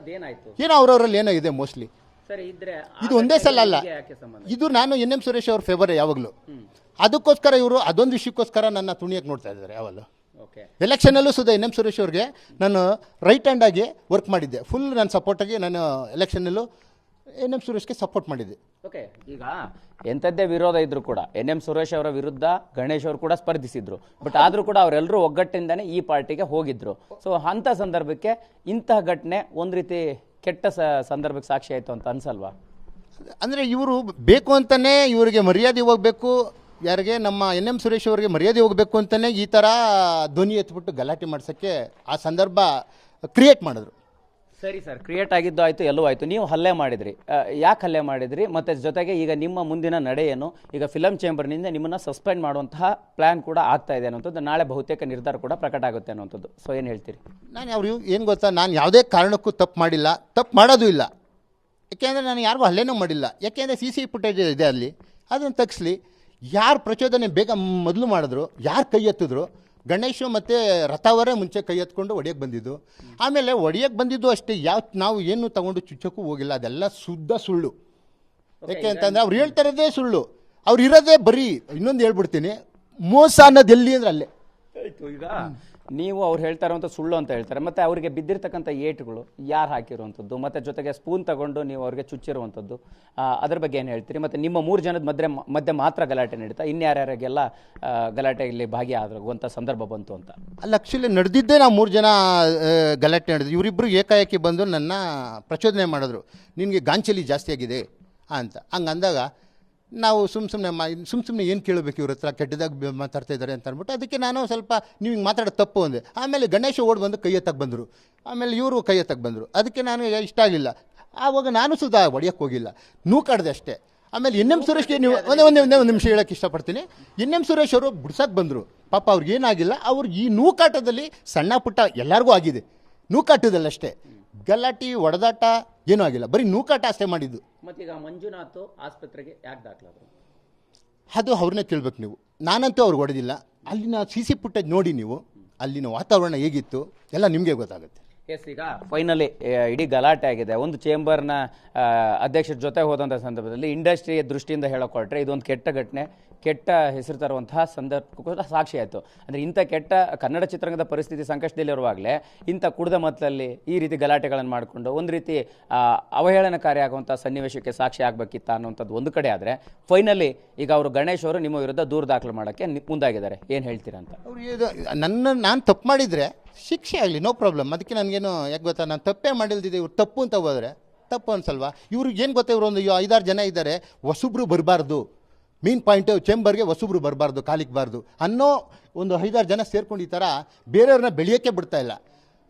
ಅಂಥದ್ದೇನಾಯ್ತು ಏನೋ ಅವ್ರವ್ರಲ್ಲಿ ಏನೋ ಇದೆ ಮೋಸ್ಟ್ಲಿ ಇದು ಒಂದೇ ಸಲ ಅಲ್ಲ. ಇದು ನಾನು ಎನ್ ಎಂ ಸುರೇಶ್ ಅವ್ರ ಫೇವರ್ ಯಾವಾಗಲೂ. ಅದಕ್ಕೋಸ್ಕರ ಇವರು ಅದೊಂದು ವಿಷಯಕ್ಕೋಸ್ಕರ ನನ್ನ ತುಣಿಯಕ್ಕೆ ನೋಡ್ತಾ ಇದ್ದಾರೆ ಯಾವಾಗಲೂ. ಎಲೆಕ್ಷನಲ್ಲೂ ಸುಧಾ ಎನ್ ಎಂ ಸುರೇಶ್ ಅವ್ರಿಗೆ ನಾನು ರೈಟ್ ಹ್ಯಾಂಡ್ ಆಗಿ ವರ್ಕ್ ಮಾಡಿದ್ದೆ. ಫುಲ್ ನನ್ನ ಸಪೋರ್ಟಾಗಿ ನಾನು ಎಲೆಕ್ಷನಲ್ಲೂ ಎನ್ ಎಂ ಸುರೇಶ್ಗೆ ಸಪೋರ್ಟ್ ಮಾಡಿದೆ. ಓಕೆ ಈಗ ಎಂಥದ್ದೇ ವಿರೋಧ ಇದ್ರು ಕೂಡ ಎನ್ ಎಂ ಸುರೇಶ್ ಅವರ ವಿರುದ್ಧ ಗಣೇಶ್ ಅವರು ಕೂಡ ಸ್ಪರ್ಧಿಸಿದ್ರು. ಬಟ್ ಆದರೂ ಕೂಡ ಅವರೆಲ್ಲರೂ ಒಗ್ಗಟ್ಟಿಂದನೇ ಈ ಪಾರ್ಟಿಗೆ ಹೋಗಿದ್ರು. ಸೊ ಅಂಥ ಸಂದರ್ಭಕ್ಕೆ ಇಂತಹ ಘಟನೆ ಒಂದು ರೀತಿ ಕೆಟ್ಟ ಸ- ಸಂದರ್ಭಕ್ಕೆ ಸಾಕ್ಷಿ ಆಯಿತು ಅಂತ ಅನ್ಸಲ್ವಾ? ಅಂದರೆ ಇವರು ಬೇಕು ಅಂತಲೇ ಇವರಿಗೆ ಮರ್ಯಾದೆ ಹೋಗಬೇಕು. ಯಾರಿಗೆ? ನಮ್ಮ ಎನ್ ಎಂ ಸುರೇಶ್ ಅವರಿಗೆ ಮರ್ಯಾದೆ ಹೋಗಬೇಕು ಅಂತಲೇ ಈ ಥರ ಧ್ವನಿ ಎತ್ಬಿಟ್ಟು ಗಲಾಟೆ ಮಾಡ್ಸೋಕ್ಕೆ ಆ ಸಂದರ್ಭ ಕ್ರಿಯೇಟ್ ಮಾಡಿದ್ರು. ಸರಿ ಸರ್ ಕ್ರಿಯೇಟ್ ಆಗಿದ್ದು ಆಯಿತು, ಎಲ್ಲೂ ಆಯಿತು. ನೀವು ಹಲ್ಲೆ ಮಾಡಿದ್ರಿ. ಯಾಕೆ ಹಲ್ಲೆ ಮಾಡಿದ್ರಿ? ಮತ್ತು ಜೊತೆಗೆ ಈಗ ನಿಮ್ಮ ಮುಂದಿನ ನಡೆ ಏನು? ಈಗ ಫಿಲಮ್ ಚೇಂಬರ್ನಿಂದ ನಿಮ್ಮನ್ನು ಸಸ್ಪೆಂಡ್ ಮಾಡುವಂತಹ ಪ್ಲ್ಯಾನ್ ಕೂಡ ಆಗ್ತಾ ಇದೆ ಅನ್ನೋಂಥದ್ದು ನಾಳೆ ಬಹುತೇಕ ನಿರ್ಧಾರ ಕೂಡ ಪ್ರಕಟ ಆಗುತ್ತೆ ಅನ್ನೋಂಥದ್ದು ಸೊ ಏನು ಹೇಳ್ತೀರಿ? ನಾನು ಅವ್ರು ಏನು ಗೊತ್ತಾ? ನಾನು ಯಾವುದೇ ಕಾರಣಕ್ಕೂ ತಪ್ಪು ಮಾಡಿಲ್ಲ. ತಪ್ಪು ಮಾಡೋದು ಇಲ್ಲ. ಯಾಕೆಂದರೆ ನಾನು ಯಾರಿಗೂ ಹಲ್ಲೆನೂ ಮಾಡಿಲ್ಲ. ಯಾಕೆಂದರೆ ಸಿ ಸಿ ಫುಟೇಜ್ ಇದೆ ಅಲ್ಲಿ. ಅದನ್ನು ತಗ್ಸ್ಲಿ. ಯಾರು ಪ್ರಚೋದನೆ ಬೇಗ ಮೊದಲು ಮಾಡಿದ್ರು, ಯಾರು ಕೈ ಎತ್ತಿದ್ರು ಗಣೇಶು ಮತ್ತು ರಥವರೇ ಮುಂಚೆ ಕೈ ಎತ್ಕೊಂಡು ಒಡೆಯಕ್ಕೆ ಬಂದಿದ್ದು. ಆಮೇಲೆ ಒಡೆಯಕ್ಕೆ ಬಂದಿದ್ದು ಅಷ್ಟೇ ಯಾವ ನಾವು ಏನು ತಗೊಂಡು ಚುಚ್ಚಕ್ಕೂ ಹೋಗಿಲ್ಲ ಅದೆಲ್ಲ ಶುದ್ಧ ಸುಳ್ಳು. ಯಾಕೆ ಅಂತಂದರೆ ಅವ್ರು ಹೇಳ್ತಾರದೇ ಸುಳ್ಳು. ಅವ್ರು ಇರೋದೇ ಬರೀ ಇನ್ನೊಂದು ಹೇಳ್ಬಿಡ್ತೀನಿ ಮೋಸ ಅನ್ನೋದು ಎಲ್ಲಿ ಅಂದ್ರೆ ಅಲ್ಲೇ. ಆಯ್ತು ಈಗ ನೀವು ಅವ್ರು ಹೇಳ್ತಾ ಇರೋಂಥ ಸುಳ್ಳು ಅಂತ ಹೇಳ್ತಾರೆ. ಮತ್ತೆ ಅವರಿಗೆ ಬಿದ್ದಿರ್ತಕ್ಕಂಥ ಏಟುಗಳು ಯಾರು ಹಾಕಿರುವಂಥದ್ದು? ಮತ್ತೆ ಜೊತೆಗೆ ಸ್ಪೂನ್ ತಗೊಂಡು ನೀವು ಅವ್ರಿಗೆ ಚುಚ್ಚಿರುವಂಥದ್ದು. ಅದ್ರ ಬಗ್ಗೆ ಏನು ಹೇಳ್ತೀರಿ? ಮತ್ತೆ ನಿಮ್ಮ ಮೂರು ಜನದ ಮಧ್ಯೆ ಮಧ್ಯೆ ಮಾತ್ರ ಗಲಾಟೆ ನಡೀತಾ, ಇನ್ಯಾರ್ಯಾರಿಗೆಲ್ಲ ಗಲಾಟೆ ಗಲಾಟೆಯಲ್ಲಿ ಭಾಗಿಯಾಗುವಂಥ ಸಂದರ್ಭ ಬಂತು ಅಂತ. ಅಲ್ಲಿ ಆ್ಯಕ್ಚುಲಿ ನಡೆದಿದ್ದೇ ನಾವು ಮೂರು ಜನ ಗಲಾಟೆ ನಡೆದು ಇವರಿಬ್ಬರು ಏಕಾಏಕಿ ಬಂದು ನನ್ನ ಪ್ರಚೋದನೆ ಮಾಡಿದ್ರು. ನಿನಗೆ ಗಾಂಚಲಿ ಜಾಸ್ತಿ ಆಗಿದೆ ಅಂತ. ಹಂಗಂದಾಗ ನಾವು ಸುಮ್ಮ ಸುಮ್ಮನೆ ಮಾ ಸುಮ್ಮ ಸುಮ್ಮನೆ ಏನು ಕೇಳಬೇಕು ಇವ್ರ ಹತ್ರ? ಕೆಟ್ಟದಾಗ ಮಾತಾಡ್ತಾ ಇದ್ದಾರೆ ಅಂತ ಅಂದ್ಬಿಟ್ಟು ಅದಕ್ಕೆ ನಾನು ಸ್ವಲ್ಪ ನೀವು ಹಿಂಗೆ ಮಾತಾಡೋದು ತಪ್ಪು ಅಂದೆ. ಆಮೇಲೆ ಗಣೇಶ ಓಡಿ ಬಂದು ಕೈ ಎತ್ತಕ್ಕೆ ಬಂದರು. ಆಮೇಲೆ ಇವರು ಕೈ ಎತ್ತಕ್ಕೆ ಬಂದರು. ಅದಕ್ಕೆ ನಾನು ಇಷ್ಟ ಆಗಲಿಲ್ಲ ಆವಾಗ ನಾನು ಸುಧಾ ಹೊಡೆಯೋಕ್ಕೆ ಹೋಗಿಲ್ಲ. ನೂಕಾಡ್ದೆ ಅಷ್ಟೇ. ಆಮೇಲೆ ಎನ್ ಎಂ ಸುರೇಶ್ಗೆ ನೀವು ಒಂದೇ ಒಂದೇ ಒಂದೇ, ಒಂದು ನಿಮಿಷ ಹೇಳಕ್ಕೆ ಇಷ್ಟಪಡ್ತೀನಿ. ಎನ್ ಎಂ ಸುರೇಶ್ ಅವರು ಬಿಡ್ಸಕ್ಕೆ ಬಂದರು. ಪಾಪ ಅವ್ರಿಗೆ ಏನಾಗಿಲ್ಲ. ಅವ್ರು ಈ ನೂಕಾಟದಲ್ಲಿ ಸಣ್ಣ ಪುಟ್ಟ ಎಲ್ಲರಿಗೂ ಆಗಿದೆ. ನೂಕಾಟದಲ್ಲಿ ಅಷ್ಟೇ ಗಲಾಟಿ ಹೊಡೆದಾಟ ಏನೂ ಆಗಿಲ್ಲ. ಬರೀ ನೂಕಾಟ ಅಷ್ಟೇ ಮಾಡಿದ್ದು. ಮತ್ತೀಗ ಮಂಜುನಾಥ್ ಆಸ್ಪತ್ರೆಗೆ ಯಾಕೆ ದಾಖಲಾದ್ರು? ಅದು ಅವ್ರನ್ನೇ ಕೇಳ್ಬೇಕು ನೀವು. ನಾನಂತೂ ಅವ್ರಿಗೆ ಹೊಡೆದಿಲ್ಲ. ಅಲ್ಲಿನ ಸಿ ಸಿ ಫುಟೇಜ್ ನೋಡಿ ನೀವು. ಅಲ್ಲಿನ ವಾತಾವರಣ ಹೇಗಿತ್ತು? ಎಲ್ಲ ನಿಮಗೆ ಗೊತ್ತಾಗುತ್ತೆ. ಎಸ್ ಈಗ ಫೈನಲಿ ಇಡೀ ಗಲಾಟೆ ಆಗಿದೆ. ಒಂದು ಚೇಂಬರ್ನ ಅಧ್ಯಕ್ಷರ ಜೊತೆ ಹೋದಂಥ ಸಂದರ್ಭದಲ್ಲಿ ಇಂಡಸ್ಟ್ರಿಯ ದೃಷ್ಟಿಯಿಂದ ಹೇಳೋಕೆ ಹೊರಟ್ರೆ ಇದೊಂದು ಕೆಟ್ಟ ಘಟನೆ. ಕೆಟ್ಟ ಹೆಸರು ತರುವಂತಹ ಸಂದರ್ಭಕ್ಕೂ ಕೂಡ ಸಾಕ್ಷಿ ಆಯಿತು. ಅಂದರೆ ಇಂಥ ಕೆಟ್ಟ ಕನ್ನಡ ಚಿತ್ರರಂಗದ ಪರಿಸ್ಥಿತಿ ಸಂಕಷ್ಟದಲ್ಲಿರುವಾಗಲೇ ಇಂಥ ಕುಡಿದ ಮತ್ತಲ್ಲಿ ಈ ರೀತಿ ಗಲಾಟೆಗಳನ್ನು ಮಾಡಿಕೊಂಡು ಒಂದು ರೀತಿ ಅವಹೇಳನಕಾರಿ ಆಗುವಂಥ ಸನ್ನಿವೇಶಕ್ಕೆ ಸಾಕ್ಷಿ ಆಗಬೇಕಿತ್ತ ಅನ್ನುವಂಥದ್ದು ಒಂದು ಕಡೆ ಆದರೆ ಫೈನಲಿ ಈಗ ಅವರು ಗಣೇಶ್ ಅವರು ನಿಮ್ಮ ವಿರುದ್ಧ ದೂರು ದಾಖಲು ಮಾಡೋಕ್ಕೆ ನಿ- ಮುಂದಾಗಿದ್ದಾರೆ. ಏನು ಹೇಳ್ತೀರಾ ಅಂತ? ಅವರು ಇದು ನನ್ನ ನಾನು ತಪ್ಪು ಮಾಡಿದರೆ ಶಿಕ್ಷೆ ಆಗಲಿ ನೋ ಪ್ರಾಬ್ಲಮ್ ಅದಕ್ಕೆ ನನಗೇನು, ಯಾಕೆ ಗೊತ್ತಾ, ನಾನು ತಪ್ಪೇ ಮಾಡಿಲ್ದಿದೆ, ಇವ್ರು ತಪ್ಪು ಅಂತ ಹೋದರೆ, ತಪ್ಪು ಅನ್ಸಲ್ವಾ? ಇವ್ರಿಗೆ ಏನು ಗೊತ್ತಾ, ಇವರು ಒಂದು ಐದಾರು ಜನ ಇದ್ದಾರೆ, ಹೊಸಬ್ರು ಬರಬಾರ್ದು. ಮೀನ್ ಪಾಯಿಂಟ್ ಚೇಂಬರ್ಗೆ ಹೊಸಬ್ರು ಬರಬಾರ್ದು ಕಾಲಿಕ್ಬಾರ್ದು ಅನ್ನೋ ಒಂದು ಐದಾರು ಜನ ಸೇರ್ಕೊಂಡು ಈ ಥರ ಬೇರೆಯವ್ರನ್ನ ಬೆಳೆಯೋಕ್ಕೆ ಬಿಡ್ತಾ ಇಲ್ಲ.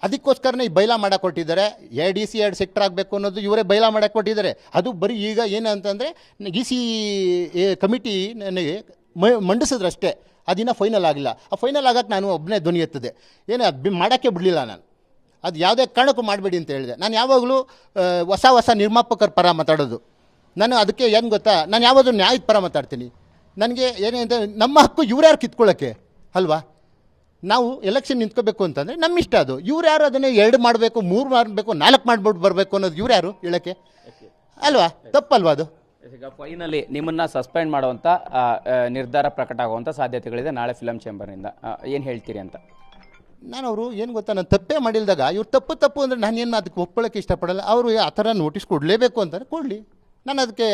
ಅದಕ್ಕೋಸ್ಕರನೇ ಈ ಬೈಲಾ ಮಾಡಕ್ಕೆ ಕೊಟ್ಟಿದ್ದಾರೆ ಎರಡು ಡಿ ಸಿ, ಎರಡು ಸೆಕ್ಟರ್ ಆಗಬೇಕು ಅನ್ನೋದು ಇವರೇ ಬೈಲಾ ಮಾಡಕ್ಕೆ ಕೊಟ್ಟಿದ್ದಾರೆ ಅದು ಬರೀ ಈಗ ಏನಂತಂದರೆ ಇ ಸಿ ಕಮಿಟಿ ನನಗೆ ಮಂಡಿಸಿದ್ರಷ್ಟೇ. ಅದಿನ್ನ ಫೈನಲ್ ಆಗಿಲ್ಲ. ಆ ಫೈನಲ್ ಆಗಕ್ಕೆ ನಾನು ಒಬ್ಬನೇ ಧ್ವನಿ ಎತ್ತದೆ. ಏನು ಅದು ಮಾಡೋಕ್ಕೆ ಬಿಡಲಿಲ್ಲ ನಾನು. ಅದು ಯಾವುದೇ ಕಾರಣಕ್ಕೂ ಮಾಡಬೇಡಿ ಅಂತ ಹೇಳಿದೆ. ನಾನು ಯಾವಾಗಲೂ ಹೊಸ ಹೊಸ ನಿರ್ಮಾಪಕರ ಪರ ಮಾತಾಡೋದು. ನಾನು ಅದಕ್ಕೆ ಏನು ಗೊತ್ತಾ? ನಾನು ಯಾವಾಗಲೂ ನ್ಯಾಯದ ಪರ ಮಾತಾಡ್ತೀನಿ. ನನಗೆ ಏನೇ ನಮ್ಮ ಹಕ್ಕು ಇವ್ರ್ಯಾರು ಕಿತ್ಕೊಳ್ಳೋಕ್ಕೆ ಅಲ್ವಾ? ನಾವು ಎಲೆಕ್ಷನ್ ನಿಂತ್ಕೋಬೇಕು ಅಂತಂದರೆ ನಮ್ಮ ಇಷ್ಟ ಅದು. ಇವ್ರು ಯಾರು ಅದನ್ನೇ ಎರಡು ಮಾಡಬೇಕು, ಮೂರು ಮಾಡಬೇಕು, ನಾಲ್ಕು ಮಾಡ್ಬಿಟ್ಟು ಬರಬೇಕು ಅನ್ನೋದು ಇವ್ರು ಯಾರು ಹೇಳೋಕ್ಕೆ? ಅಲ್ವಾ? ತಪ್ಪಲ್ವಾ ಅದು? ಫೈನಲಿ ನಿಮ್ಮನ್ನ ಸಸ್ಪೆಂಡ್ ಮಾಡುವಂತ ನಿರ್ಧಾರ ಪ್ರಕಟ ಆಗುವಂತ ಸಾಧ್ಯತೆಗಳಿದೆ ನಾಳೆ ಫಿಲಂ ಚೇಂಬರ್ನಿಂದ. ಏನು ಹೇಳ್ತೀರಿ ಅಂತ? ನಾನು ಅವರು ಏನು ಗೊತ್ತಾ ನಾನು ತಪ್ಪೇ ಮಾಡಿಲ್ದಾಗ ಇವ್ರು ತಪ್ಪು ತಪ್ಪು ಅಂದರೆ ನಾನು ಏನು ಅದಕ್ಕೆ ಒಪ್ಪಳಕ್ಕೆ ಇಷ್ಟಪಡಲ್ಲ ಅವರು ಆ ಥರ ನೋಟಿಸ್ ಕೊಡಲೇಬೇಕು ಅಂತಾರೆ ಕೊಡಲಿ. ನಾನು ಅದಕ್ಕೆ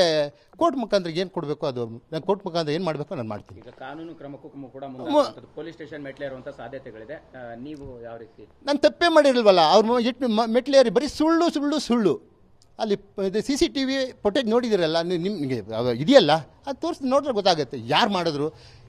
ಕೋರ್ಟ್ ಮುಖಾಂತರ ಏನು ಕೊಡಬೇಕು ಅದು ನಾನು ಕೋರ್ಟ್ ಮುಖಾಂತರ ಏನು ಮಾಡಬೇಕು ನಾನು ಮಾಡ್ತೀನಿ. ಈಗ ಕಾನೂನು ಕ್ರಮಕ್ಕೂ ಕೂಡ ಪೊಲೀಸ್ ಸ್ಟೇಷನ್ ಮೆಟ್ಲೇರುವಂತ ಸಾಧ್ಯತೆಗಳಿದೆ. ಆ, ನೀವು ಯಾವ ರೀತಿ? ನಾನು ತಪ್ಪೇ ಮಾಡಿರಲ್ವಲ್ಲ ಅವ್ರು ಇಟ್ಟು ಮೆಟ್ಲೇರಿ ಬರೀ ಸುಳ್ಳು ಸುಳ್ಳು ಸುಳ್ಳು. ಅಲ್ಲಿ ಇದು C C T V footage ನೋಡಿದಿರಲ್ಲ ನಿಮಗೆ ಇದೆಯಲ್ಲ? ಅದು ತೋರಿಸಿ ನೋಡಿದ್ರೆ ಗೊತ್ತಾಗುತ್ತೆ. ಯಾರು ಮಾಡಿದ್ರು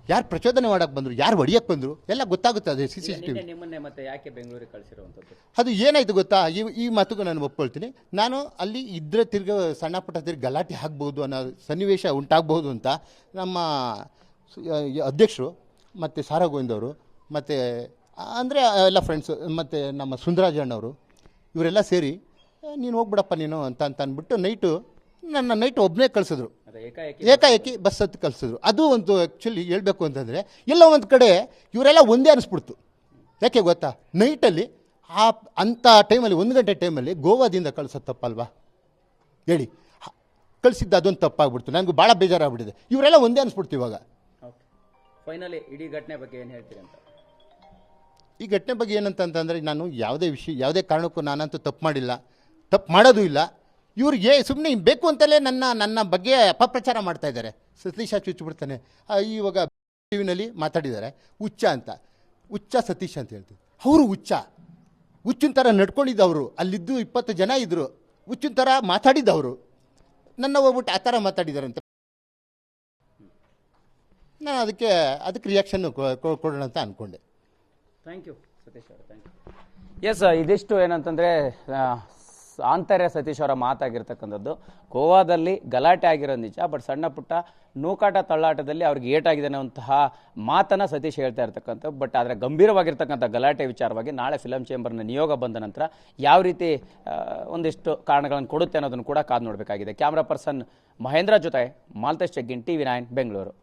ಯಾರು ಪ್ರಚೋದನೆ ಮಾಡಕ್ಕೆ ಬಂದರು ಯಾರು ಹೊಡಿಯಕ್ಕೆ ಬಂದರು ಎಲ್ಲ ಗೊತ್ತಾಗುತ್ತೆ ಅದೇ ಸಿ ಸಿ ಟಿ ವಿ ನಿಮ್ಮನ್ನೇ ಮತ್ತೆ ಯಾಕೆ ಬೆಂಗಳೂರಿಗೆ ಕಳಿಸಿರುವಂಥದ್ದು? ಅದು ಏನಾಯಿತು ಗೊತ್ತಾ? ಈ ಈ ಮಾತುಗೂ ನಾನು ಒಪ್ಕೊಳ್ತೀನಿ. ನಾನು ಅಲ್ಲಿ ಇದ್ರೆ ತಿರ್ಗ ಸಣ್ಣ ಪುಟ್ಟ ತಿರ್ಗಿ ಗಲಾಟೆ ಆಗ್ಬೋದು ಅನ್ನೋ ಸನ್ನಿವೇಶ ಉಂಟಾಗಬಹುದು ಅಂತ ನಮ್ಮ ಅಧ್ಯಕ್ಷರು ಮತ್ತು ಸಾರಾ ಗೋವಿಂದ್ ಅವರು ಮತ್ತು ಅಂದರೆ ಎಲ್ಲ ಫ್ರೆಂಡ್ಸು ಮತ್ತು ನಮ್ಮ ಸುಂದರಾಜ್ ಅಣ್ಣವರು ಇವರೆಲ್ಲ ಸೇರಿ "ಏ, ನೀನು ಹೋಗ್ಬಿಡಪ್ಪ ನೀನು ಅಂತ ಅಂತ ಅಂದ್ಬಿಟ್ಟು ನೈಟು ನನ್ನ ನೈಟ್ ಒಬ್ಬನೇ ಕಳಿಸಿದ್ರು. ಏಕಾಏಕಿ ಬಸ್ ಹತ್ತು ಕಳಿಸಿದ್ರು. ಅದು ಒಂದು ಆ್ಯಕ್ಚುಲಿ ಹೇಳಬೇಕು ಅಂತಂದರೆ ಎಲ್ಲ ಒಂದು ಕಡೆ ಇವರೆಲ್ಲ ಒಂದೇ ಅನಿಸ್ಬಿಡ್ತು. ಯಾಕೆ ಗೊತ್ತಾ? ನೈಟಲ್ಲಿ ಆ ಅಂಥ ಟೈಮಲ್ಲಿ ಒಂದು ಗಂಟೆ ಟೈಮಲ್ಲಿ ಗೋವಾದಿಂದ ಕಳಿಸೋದು ತಪ್ಪಲ್ವಾ? ಹೇಳಿ. ಕಳಿಸಿದ್ದು ಅದೊಂದು ತಪ್ಪಾಗ್ಬಿಡ್ತು. ನನಗೆ ಭಾಳ ಬೇಜಾರಾಗ್ಬಿಟ್ಟಿದೆ. ಇವರೆಲ್ಲ ಒಂದೇ ಅನಿಸ್ಬಿಡ್ತು ಇವಾಗ. ಫೈನಲಿ ಇಡೀ ಘಟನೆ ಬಗ್ಗೆ ಏನು ಹೇಳ್ತೀರಿ ಅಂತ? ಈ ಘಟನೆ ಬಗ್ಗೆ ಏನಂತಂತಂದರೆ ನಾನು ಯಾವುದೇ ವಿಷಯ ಯಾವುದೇ ಕಾರಣಕ್ಕೂ ನಾನಂತೂ ತಪ್ಪು ಮಾಡಿಲ್ಲ. ತಪ್ಪು ಮಾಡೋದು ಇಲ್ಲ. ಇವ್ರಿಗೆ ಸುಮ್ಮನೆ ಬೇಕು ಅಂತಲೇ ನನ್ನ ನನ್ನ ಬಗ್ಗೆ ಅಪಪ್ರಚಾರ ಮಾಡ್ತಾ ಇದ್ದಾರೆ. ಸತೀಶ ಚುಚ್ಚಿಬಿಡ್ತಾನೆ ಇವಾಗ ಟಿ ವಿನಲ್ಲಿ ಮಾತಾಡಿದ್ದಾರೆ. ಹುಚ್ಚ ಅಂತ. ಹುಚ್ಚ ಸತೀಶ್ ಅಂತ ಹೇಳ್ತೀವಿ. ಅವರು ಹುಚ್ಚ. ಹುಚ್ಚಿನ ಥರ ನಡ್ಕೊಂಡಿದ್ದವರು. ಅಲ್ಲಿದ್ದು ಇಪ್ಪತ್ತು ಜನ ಇದ್ದರು ಹುಚ್ಚಿನ ಥರ ಮಾತಾಡಿದ್ದವರು. ನನ್ನ ಹೋಗ್ಬಿಟ್ಟು ಆ ಥರ ಮಾತಾಡಿದಾರಂತೆ ನಾನು ಅದಕ್ಕೆ ಅದಕ್ಕೆ ರಿಯಾಕ್ಷನ್ನು ಕೊಡೋಣ ಅಂತ ಅಂದ್ಕೊಂಡೆ ಥ್ಯಾಂಕ್ ಯು ಸತೀಶ್ ಅವರು. ಥ್ಯಾಂಕ್ ಯು ಎಸ್ ಇದಿಷ್ಟು ಏನಂತಂದರೆ ಆಂತರ್ಯ ಸತೀಶ್ ಅವರ ಮಾತಾಗಿರ್ತಕ್ಕಂಥದ್ದು, ಗೋವಾದಲ್ಲಿ ಗಲಾಟೆ ಆಗಿರೋ ನಿಜ ಬಟ್ ಸಣ್ಣ ಪುಟ್ಟ ನೂಕಾಟ ತಳ್ಳಾಟದಲ್ಲಿ ಅವ್ರಿಗೆ ಏಟಾಗಿದೆ ಅನ್ನುವಂತಹ ಮಾತನ್ನು ಸತೀಶ್ ಹೇಳ್ತಾ ಇರ್ತಕ್ಕಂಥ ಬಟ್ ಆದರೆ ಗಂಭೀರವಾಗಿರ್ತಕ್ಕಂಥ ಗಲಾಟೆ ವಿಚಾರವಾಗಿ ನಾಳೆ ಫಿಲಂ ಚೇಂಬರ್ನ ನಿಯೋಗ ಬಂದ ನಂತರ ಯಾವ ರೀತಿ ಒಂದಿಷ್ಟು ಕಾರಣಗಳನ್ನು ಕೊಡುತ್ತೆ ಅನ್ನೋದನ್ನು ಕೂಡ ಕಾದು ನೋಡಬೇಕಾಗಿದೆ. ಕ್ಯಾಮ್ರಾ ಪರ್ಸನ್ ಮಹೇಂದ್ರ ಜೊತೆ ಮಾಲ್ತೇಶ್ ಚೆಗ್ಗಿನ್ ಟಿ ವಿ ನೈನ್ ಬೆಂಗಳೂರು